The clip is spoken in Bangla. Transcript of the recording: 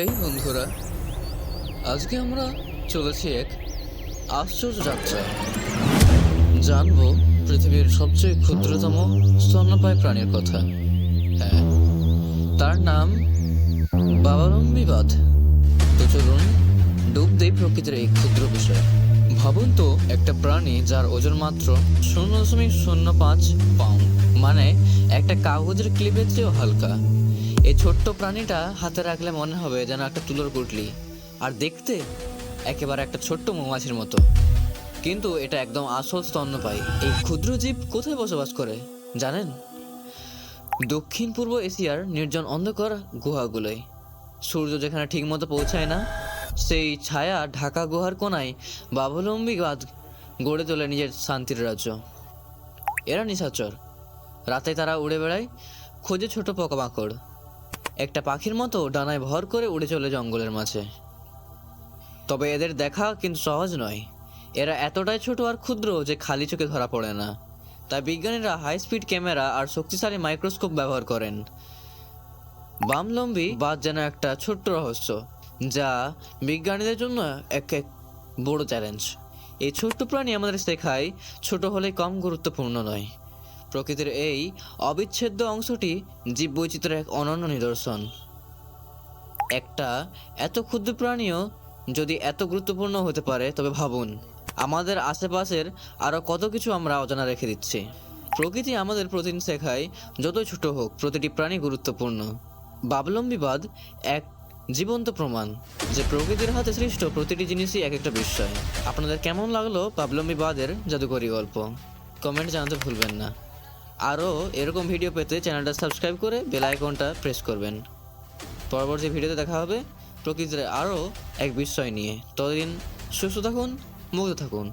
এই বন্ধুরা, আজকে আমরা চলেছি এক আশ্চর্য যাত্রা। জানব পৃথিবীর সবচেয়ে ক্ষুদ্রতম স্তন্যপায়ী প্রাণীর কথা। হ্যাঁ তার নাম বাবালম্বী বাঁধ। তো চলুন, ডুব দেই প্রকৃতির এই ক্ষুদ্র বিষয়। ভাবুন তো, একটা প্রাণী যার ওজন মাত্র শূন্য দশমিক শূন্য পাঁচ পাউন্ড মানে একটা কাগজের ক্লিপের চেয়েও হালকা। এই ছোট্ট প্রাণীটা হাতে রাখলে মনে হবে যেন একটা তুলোর গুটলি। আর দেখতে একেবারে একটা ছোট্ট মৌমাছির মতো। কিন্তু এটা একদম আসল স্তন্যপায়ী। এই ক্ষুদ্র জীব কোথায় বসবাস করে, জানেন? দক্ষিণ পূর্ব এশিয়ার নির্জন অন্ধকার গুহাগুলোয়। সূর্য যেখানে ঠিকমতো পৌঁছায় না, সেই ছায়া ঢাকা গুহার কোনায় বাবলম্বী গাছ গড়ে তোলে নিজের শান্তির রাজ্য। এরা নিশাচর। রাতে তারা উড়ে বেড়ায় খোঁজে ছোট পোকামাকড়। একটা পাখির মতো ডানায় ভর করে উড়ে চলে জঙ্গলের মাঝে। তবে এদের দেখা কিন্তু সহজ নয়। এরা এতটাই ছোট আর ক্ষুদ্র যে খালি চোখে ধরা পড়ে না। তাই বিজ্ঞানীরা হাই স্পিড ক্যামেরা আর শক্তিশালী মাইক্রোস্কোপ ব্যবহার করেন। বামলম্বী বাদ যেন একটা ছোট্ট রহস্য, যা বিজ্ঞানীদের জন্য এক এক বড় চ্যালেঞ্জ। এই ছোট্ট প্রাণী আমাদের শেখায়, ছোট হলে কম গুরুত্বপূর্ণ নয়। প্রকৃতির এই অবিচ্ছেদ্য অংশটি জীববৈচিত্র্যের এক অনন্য নিদর্শন। একটা এত ক্ষুদ্র প্রাণীও যদি এত গুরুত্বপূর্ণ হতে পারে, তবে ভাবুন, আমাদের আশেপাশের আরও কত কিছু আমরা অজানা রেখে দিচ্ছি। প্রকৃতি আমাদের প্রতিদিন শেখায়, যতই ছোট হোক, প্রতিটি প্রাণী গুরুত্বপূর্ণ। বাবলম্বীবাদ এক জীবন্ত প্রমাণ যে প্রকৃতির হাতে সৃষ্ট প্রতিটি জিনিসই এক একটা বিষয়। আপনাদের কেমন লাগল বাবলম্বীবাদের জাদুকরী গল্প? কমেন্ট জানাতে ভুলবেন না। আরও এরকম ভিডিও পেতে চ্যানেলটা সাবস্ক্রাইব করে বেল আইকনটা প্রেস করবেন। পরবর্তী ভিডিওতে দেখা হবে প্রকৃতির আরও এক বিষয় নিয়ে। ততদিন সুস্থ থাকুন মুগ্ধ থাকুন।